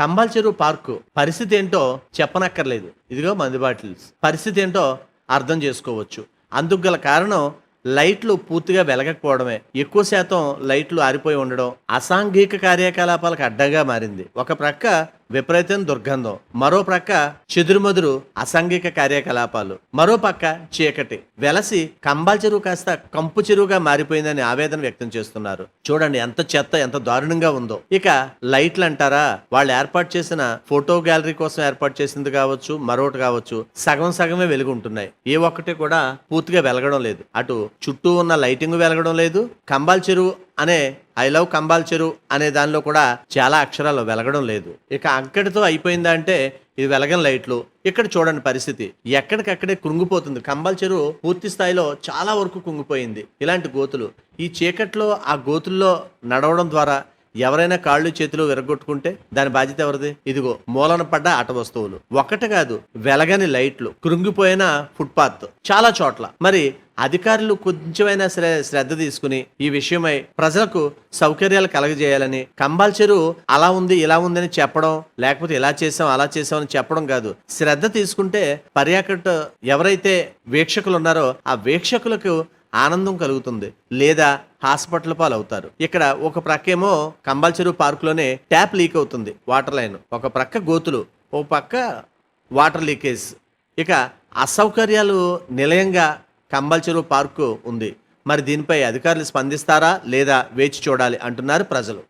కంబాల్ చెరువు పార్కు పరిస్థితి ఏంటో చెప్పనక్కర్లేదు. ఇదిగో మందు బాటిల్స్. పరిస్థితి ఏంటో అర్థం చేసుకోవచ్చు. అందుకు గల కారణం లైట్లు పూర్తిగా వెలగకపోవడమే. ఎక్కువ శాతం లైట్లు ఆరిపోయి ఉండడం అసాంఘిక కార్యకలాపాలకు అడ్డంగా మారింది. ఒక ప్రక్క విపరీతం దుర్గంధం. మరో ప్రక్క చెదురుమదురు అసాంఘిక కార్యకలాపాలు. మరో పక్క చీకటి. వెలసి కంబాల్ చెరువు కాస్త కంపు చెరువుగా మారిపోయిందని ఆవేదన వ్యక్తం చేస్తున్నారు. చూడండి ఎంత చెత్త ఎంత దారుణంగా ఉందో. ఇక లైట్లు అంటారా? వాళ్ళు ఏర్పాటు చేసిన ఫోటో గ్యాలరీ కోసం ఏర్పాటు చేసింది కావచ్చు మరొకటి కావచ్చు సగం సగమే వెలుగుంటున్నాయి ఏ ఒక్కటి కూడా పూర్తిగా వెలగడం లేదు. అటు చుట్టూ ఉన్న లైటింగ్ వెలగడం లేదు. కంబాల్ చెరువు అనే ఐ లవ్ కంబాల్ చెరువు అనే దానిలో కూడా చాలా అక్షరాలు వెలగడం లేదు. ఇక అక్కడితో అయిపోయిందా అంటే ఇది వెలగని లైట్లు. ఇక్కడ చూడండి పరిస్థితి. ఎక్కడికక్కడే కృంగిపోతుంది. కంబాల్ చెరువు పూర్తి స్థాయిలో చాలా వరకు కుంగిపోయింది. ఇలాంటి గోతులు. ఈ చీకట్లో ఆ గోతుల్లో నడవడం ద్వారా ఎవరైనా కాళ్ళు చేతులు విరగొట్టుకుంటే దాని బాధ్యత ఎవరిది? ఇదిగో మూలన పడ్డ ఆట వస్తువులు. ఒకటి కాదు వెలగని లైట్లు కృంగిపోయిన ఫుట్పాత్. చాలా చోట్ల. మరి అధికారులు కొంచెమైనా సరే శ్రద్ధ తీసుకుని ఈ విషయమై ప్రజలకు సౌకర్యాలు కలగజేయాలని కంబాల్ చెరువు అలా ఉంది ఇలా ఉందని చెప్పడం లేకపోతే ఇలా చేసాం అలా చేసాం అని చెప్పడం కాదు. శ్రద్ధ తీసుకుంటే పర్యాటక ఎవరైతే వీక్షకులు ఉన్నారో ఆ వీక్షకులకు ఆనందం కలుగుతుంది. లేదా హాస్పిటల్ పాలు అవుతారు ఇక్కడ ఒక ప్రక్కేమో కంబాల్ చెరువు పార్కులోనే ట్యాప్ లీక్ అవుతుంది. Water line. ఒక ప్రక్క గోతులు ఒక పక్క వాటర్ లీకేజ్. ఇక అసౌకర్యాలు నిలయంగా కంబాల్ చెరువు పార్కు ఉంది. మరి దీనిపై అధికారులు స్పందిస్తారా? లేదా వేచి చూడాలి అంటున్నారు ప్రజలు.